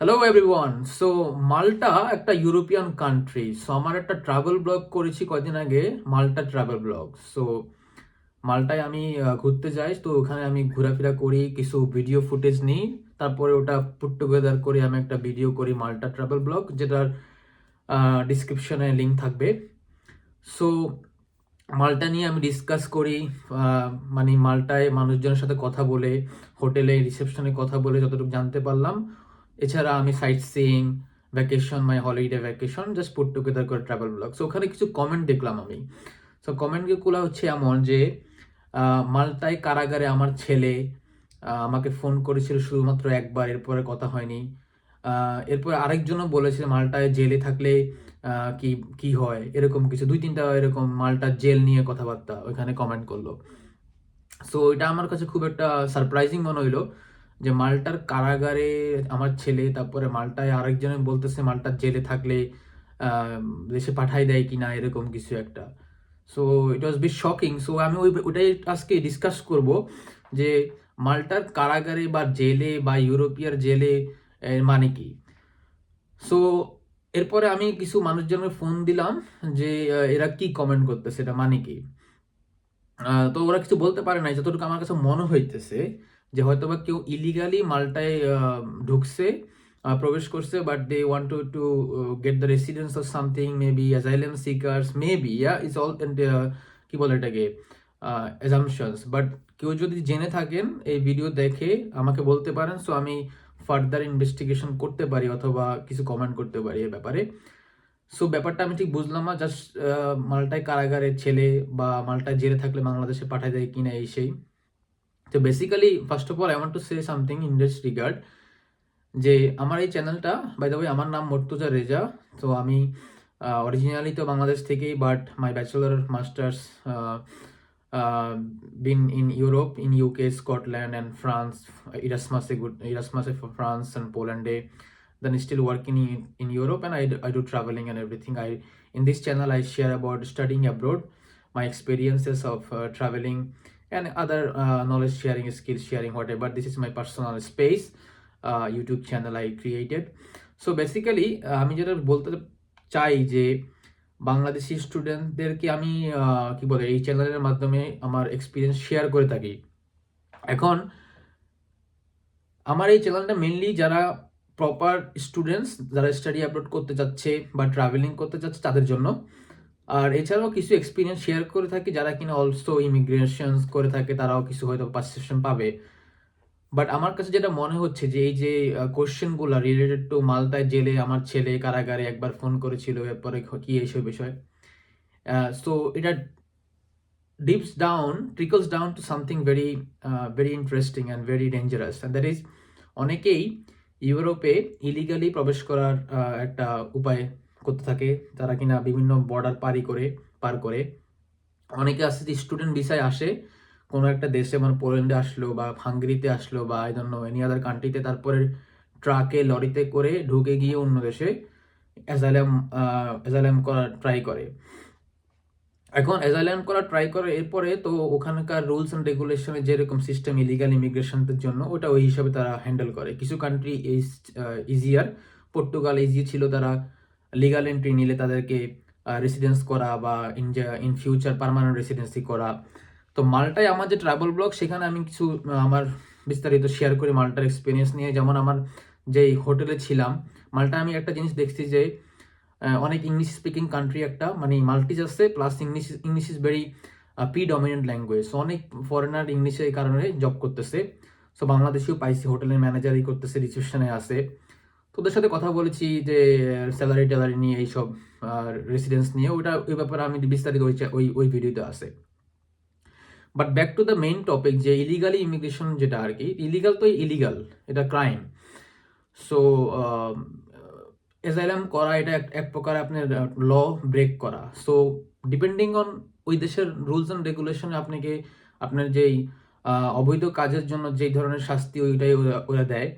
Hello everyone so Malta একটা European country সো আমার একটা ট্রাভেল ব্লগ করেছি কয়দিন আগে মাল্টা ট্রাভেল ব্লগ সো মাল্টায় আমি ঘুরতে যাই, তো ওখানে আমি ঘোরাফেরা করি, কিছু ভিডিও ফুটেজ নিই। তারপরে ওটা পুট টুগেদার করে আমি একটা ভিডিও করি মাল্টা ট্রাভেল ব্লগ যেটার ডিসক্রিপশনে লিঙ্ক থাকবে। সো মালটা নিয়ে আমি ডিসকাস করি মানে মালটায় মানুষজনের সাথে কথা বলে হোটেলে রিসেপশনে কথা বলে যতটুকু জানতে পারলাম। এছাড়া আমি sightseeing vacation my holiday vacation just put together করে ট্রাভেল ব্লগ সো ওখানে কিছু কমেন্ট দেখলাম আমি। সো কমেন্টগুলো হচ্ছে এমন যে মাল্টায় কারাগারে আমার ছেলে আমাকে ফোন করেছিল শুধুমাত্র একবার, এরপরে কথা হয়নি। এরপরে আরেকজনও বলেছে মালটায় জেলে থাকলে কি কি হয়, এরকম কিছু। দুই তিনটা এরকম মালটা জেল নিয়ে কথাবার্তা ওইখানে কমেন্ট করল। সো এটা আমার কাছে খুব একটা সারপ্রাইজিং মনে হইল। যে মালটার কারাগারে আমার ছেলে, তারপরে মালটায় আরেকজনে বলতেছে মাল্টার জেলে থাকলে দেশে পাঠাই দেয় কিনা, এরকম কিছু একটা। So it was bit shocking so আমি ওই ওটাই আজকে ডিসকাস করব যে মালটার কারাগারে বা জেলে বা ইউরোপিয়ার জেলে মানে কি? সো এরপরে আমি কিছু মানুষজনের ফোন দিলাম যে এরা কি কমেন্ট করতেছে, এটা মানে কি? তো ওরা কিছু বলতে পারে নাই, যতটুকু আমার কাছে মনে হইতেছে যে হয়তোবা কেউ ইলিগালি মালটায় ঢুকছে প্রবেশ করছে but they want to to get the residence of something may maybe asylum seekers maybe yeah it's all কি বলে এটাকে অ্যাজামশনস বাট কেউ যদি জেনে থাকেন, এই ভিডিও দেখে আমাকে বলতে পারেন সো আমি ফার্দার ইনভেস্টিগেশন করতে পারি, অথবা কিছু কমেন্ট করতে পারি এ ব্যাপারে। সো ব্যাপারটা আমি ঠিক বুঝলাম না জাস্ট মালটায় কারাগারের ছেলে বা মাল্টায় জেলে থাকলে বাংলাদেশে পাঠায় দেয় কিনা, এই সেই। তো basically first of all I want to say something in this regard যে আমার এই চ্যানেলটা বাই দ্য ওয়ে আমার নাম মর্তুজা রেজা। তো আমি অরিজিনালি তো বাংলাদেশ থেকেই but my bachelor masters been in Europe in UK Scotland and France ইরাসমাসে good ইরাসমাসে ফ্রান্স অ্যান্ড পোল্যান্ডে then still working in, in Europe and I, do- I do traveling and everything. I in this channel I share about studying abroad, my experiences of uh, traveling. And other uh, knowledge sharing, skill sharing, whatever. This is my personal space, uh, YouTube channel I created. So basically uh, আমি যেটা বলতে চাই যে বাংলাদেশি স্টুডেন্টদেরকে আমি আহ, কি বলে এই চ্যানেলের মাধ্যমে আমার এক্সপিরিয়েন্স শেয়ার করে থাকি এখন আমার এই চ্যানেলটা মেনলি যারা প্রপার স্টুডেন্টস যারা স্টাডি আপলোড করতে যাচ্ছে বা ট্রাভেলিং করতে যাচ্ছে তাদের জন্য আর এছাড়াও কিছু এক্সপিরিয়েন্স শেয়ার করে থাকি যারা কিনা অলসো ইমিগ্রেশন করে থাকে, তারাও কিছু হয়তো পারসেপশন পাবে। বাট আমার কাছে যেটা মনে হচ্ছে যে, এই যে কোশ্চেনগুলো রিলেটেড টু মালদায় জেলে আমার ছেলে কারাগারে একবার ফোন করেছিল, এরপরে কি এইসব বিষয়? সো এটা dips down trickles down to something very very interesting and very dangerous that is অনেকেই ইউরোপে ইলিগালি প্রবেশ করার একটা উপায় করতে থাকে, তারা কিনা বিভিন্ন বর্ডার পারি করে, পার করে। অনেকে আসে যে স্টুডেন্ট ভিসায় আসে, কোনো একটা দেশে মানে পোল্যান্ডে আসলো বা হাঙ্গেরিতে আসলো বা এই জন্য এনি আদার কান্ট্রিতে তারপরে ট্রাকে লরিতে করে ঢুকে গিয়ে অন্য দেশে অ্যাজাইলাম অ্যাজাইলাম করার ট্রাই করে। এখন অ্যাজাইলাম করা ট্রাই করে, এরপরে তো ওখানকার রুলস অ্যান্ড রেগুলেশনে যেরকম সিস্টেম ইলিগাল ইমিগ্রেশনের জন্য, ওটা ওই হিসাবে তারা হ্যান্ডেল করে। কিছু কান্ট্রি ইজিয়ার পর্তুগাল ইজি ছিল তারা লিগাল এন্ট্রি নিলে তাদেরকে রেসিডেন্স করা বা ইন ফিউচার পার্মানেন্ট রেসিডেন্সি করা। তো মাল্টায় আমার যে ট্রাভেল ব্লগ সেখানে আমি কিছু আমার বিস্তারিত শেয়ার করি মাল্টার এক্সপিরিয়েন্স নিয়ে, যেমন আমার যেই হোটেলে ছিলাম, মাল্টা আমি একটা জিনিস দেখছি যে অনেক ইংলিশ স্পিকিং কান্ট্রি একটা মানে মাল্টিজ আছে plus English English is very predominant language অনেক ফরেনার ইংলিশে কারণে জব করতেছে। সো বাংলাদেশেও পাইছি হোটেলের ম্যানেজারই করতেছে রিসেপশনে আছে। তো ওদের সাথে কথা বলেছি যে স্যালারি ট্যালারি নিয়ে এইসব রেসিডেন্স নিয়ে, ওটা ওই ব্যাপারে আমি বিস্তারিত ওই ওই ওই ভিডিওতে আছে। But back to the main topic যে ইলিগালি ইমিগ্রেশন যেটা আর কি ইলিগাল তো ইলিগাল এটা ক্রাইম সো এজাইলাম করা, এটা এক প্রকার আপনার ল ব্রেক করা। সো ডিপেন্ডিং অন ওই দেশের রুলস অ্যান্ড রেগুলেশনে আপনাকে আপনার যেই অবৈধ কাজের জন্য যেই ধরনের শাস্তি ওইটাই ওরা দেয়।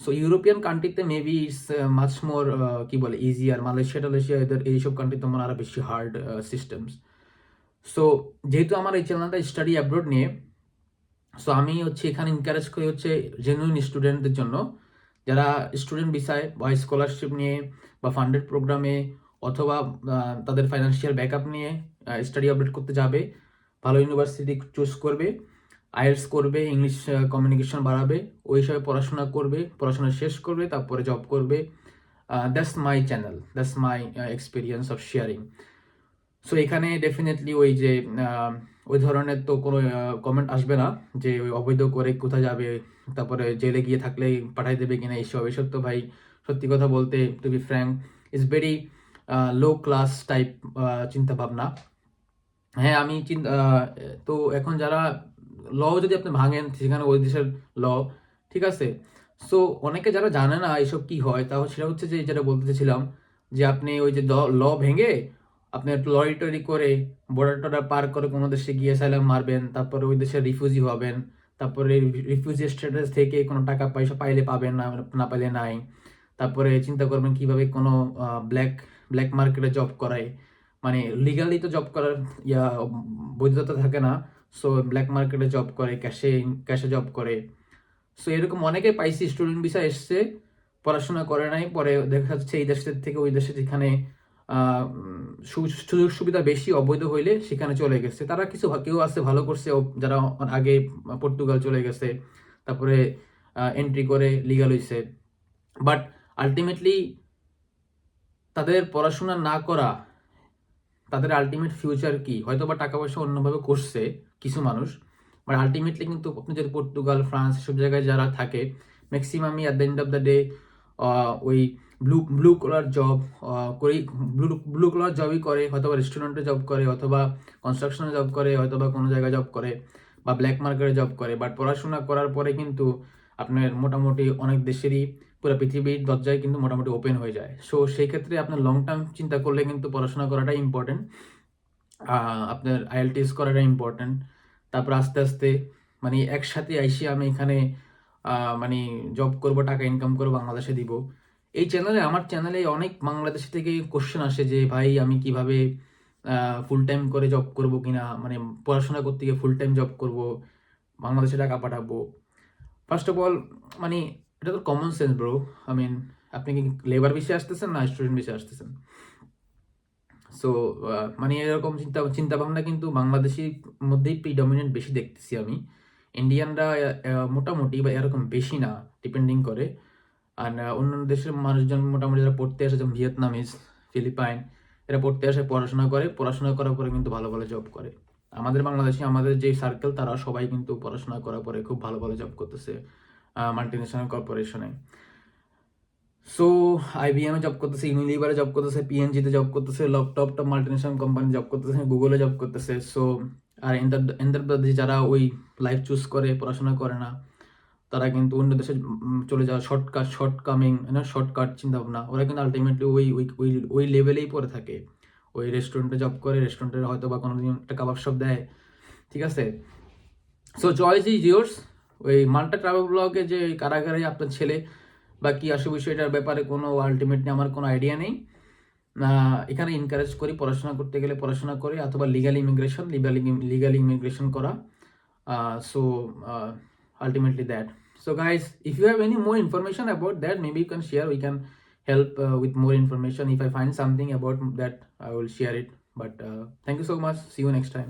সো ইউরোপিয়ান কান্ট্রিতে মেবি ইটস মাচ মোর কি বলে ইজি আর মালয়েশিয়া টালেশিয়া এদের এইসব কান্ট্রিতে তোমার আরও বেশি হার্ড সিস্টেমস সো যেহেতু আমার এই চ্যানেলটা স্টাডি অ্যাব্রোড নিয়ে সো আমি হচ্ছে এখানে এনকারেজ করি হচ্ছে জেনুইন স্টুডেন্টদের জন্য। যারা স্টুডেন্ট ভিসায় বা স্কলারশিপ নিয়ে বা ফান্ডেড প্রোগ্রামে অথবা তাদের ফাইন্যান্সিয়াল ব্যাকআপ নিয়ে স্টাডি আপডেট করতে যাবে, ভালো ইউনিভার্সিটি চুজ করবে। আইএলস করবে ইংলিশ কমিউনিকেশন বাড়াবে, ওই হিসাবে পড়াশোনা করবে, পড়াশোনা শেষ করবে, তারপরে জব করবে। That's my channel that's my experience of sharing so এখানে ডেফিনেটলি ওই যে ওই ধরনের তো কোনো কমেন্ট আসবে না যে ওই অবৈধ করে কোথায় যাবে, তারপরে জেলে গিয়ে থাকলে পাঠাই দেবে কিনা, এইসব এসব তো ভাই সত্যি কথা বলতে to be frank is very low class type চিন্তা ভাবনা হ্যাঁ আমি চিন্তা তো এখন যারা ল যদি আপনি ভাঙেন, সেখানে ওই দেশের ল ঠিক আছে? সো অনেকে যারা জানে না এসব কি হয় তাহলে সেটা হচ্ছে যে যেটা বলতে চাইছিলাম, যে আপনি ওই যে ল ভেঙে আপনি লরি টরি করে বর্ডার টর্ডার পার করে কোনো দেশে গিয়ে সাইলাম মারবেন, তারপরে ওই দেশে রিফিউজি হবেন, তারপরে রিফিউজি স্ট্যাটাস থেকে কোনো টাকা পয়সা পাইলে পাবেন না না পাইলে নাই, তারপরে চিন্তা করবেন কীভাবে কোনো ব্ল্যাক ব্ল্যাক মার্কেটে জব করায়। মানে লিগালি তো জব করার ইয়া, বৈধতা থাকে না সো ব্ল্যাক মার্কেটে জব করে ক্যাশে ক্যাশে জব করে। সো এরকম অনেকে পাইছি স্টুডেন্ট ভিসা এসছে, পড়াশোনা করে নাই, পরে দেখা যাচ্ছে এই দেশের থেকে ওই দেশে যেখানে সুযোগ সুবিধা বেশি, অবৈধ হইলে সেখানে চলে গেছে। তারা কিছু কেউ আছে, ভালো করছে যারা আগে পর্তুগাল চলে গেছে, তারপরে এন্ট্রি করে লিগাল হইছে। বাট আলটিমেটলি তাদের পড়াশোনা না করা, তাদের আলটিমেট ফিউচার কি? হয়তো বা টাকা পয়সা অন্যভাবে করছে কিছু মানুষ। বাট আলটিমেটলি কিন্তু আপনি যদি পর্তুগাল ফ্রান্স সব জায়গায় যারা থাকে ম্যাক্সিমামই at the end of the day ওই ব্লু ব্লু কলার জব করেই ব্লু ব্লু কলার জবই করে হয়তো বা রেস্টুরেন্টে জব করে অথবা কনস্ট্রাকশনে জব করে হয়তো বা কোনো জায়গায় জব করে, বা ব্ল্যাক মার্কেটে জব করে। বাট পড়াশোনা করার পরে কিন্তু আপনার মোটামুটি অনেক দেশেরই পুরো পৃথিবীর দরজায় কিন্তু মোটামুটি ওপেন হয়ে যায়। সো সেই ক্ষেত্রে আপনার লং টার্ম চিন্তা করলে কিন্তু পড়াশোনা করাটাই ইম্পর্টেন্ট আপনার আইএলটিএস করাটা ইম্পর্টেন্ট তারপর আস্তে আস্তে মানে একসাথে আইসি আমি এখানে মানে জব করব, টাকা ইনকাম করব, বাংলাদেশে দিব। এই চ্যানেলে আমার চ্যানেলে অনেক বাংলাদেশ থেকে কোশ্চেন আসে যে, ভাই, আমি কীভাবে ফুল টাইম করে জব করব কিনা? মানে পড়াশোনা করতে গিয়ে ফুল টাইম জব করব, বাংলাদেশে টাকা পাঠাবো? ফার্স্ট অফ অল মানে এটা তো common sense bro I mean আপনি কি লেবার বিষয়ে আসতেছেন না স্টুডেন্ট বিষয়ে আসতেছেন? সো মানে এরকম চিন্তা চিন্তা ভাবনা কিন্তু বাংলাদেশের মধ্যেই প্রিডমিনেন্ট বেশি দেখতেছি আমি। ইন্ডিয়ানরা মোটামুটি বা এরকম বেশি না ডিপেন্ডিং করে। আর অন্যান্য দেশের মানুষজন মোটামুটি যারা পড়তে আসে, যেমন ভিয়েতনামিজ, ফিলিপাইন, এরা পড়তে আসে, পড়াশোনা করে। পড়াশোনা করার পরে কিন্তু ভালো ভালো জব করে। আমাদের বাংলাদেশে, আমাদের যে সার্কেল তারা সবাই কিন্তু পড়াশোনা করার পরে খুব ভালো ভালো জব করতেছে মাল্টিনেশনাল কর্পোরেশনে সো আইবিএম জব করতেছে ইউনিলিভারে জব করতেছে পিএনজিতে জব করতেছে top top multinational company job করতেছে গুগলে জব করতেছে। সো আর এন্টারপ্রাইজ যারা ওই লাইফ চুজ করে, পড়াশোনা করে না, তারা কিন্তু অন্য দেশে চলে যাওয়া শর্টকাট শর্ট কামিং শর্টকাট চিন্তা ভাবনা ওরা কিন্তু আলটিমেটলি ওই ওই ওই ওই লেভেলেই পড়ে থাকে। ওই রেস্টুরেন্টে জব করে রেস্টুরেন্টে হয়তো বা কোনো দিন একটা কাবাব শপ দেয়। ঠিক আছে? সো চয়েস ইজ ইয়োর্স ওই মাল্টা ট্রাভেল ব্লগে যে কারাগারে আপনার ছেলে বাকি কী বিষয়টার ব্যাপারে কোনো আলটিমেটলি আমার কোনো আইডিয়া নেই। এখানে এনকারেজ করি পড়াশোনা করতে গেলে পড়াশোনা করে অথবা legal immigration legal legal immigration করা। So ultimately that so guys if you have any more information about that maybe you can share we can help with more information if I find something about that I will share it but thank you so much see you next time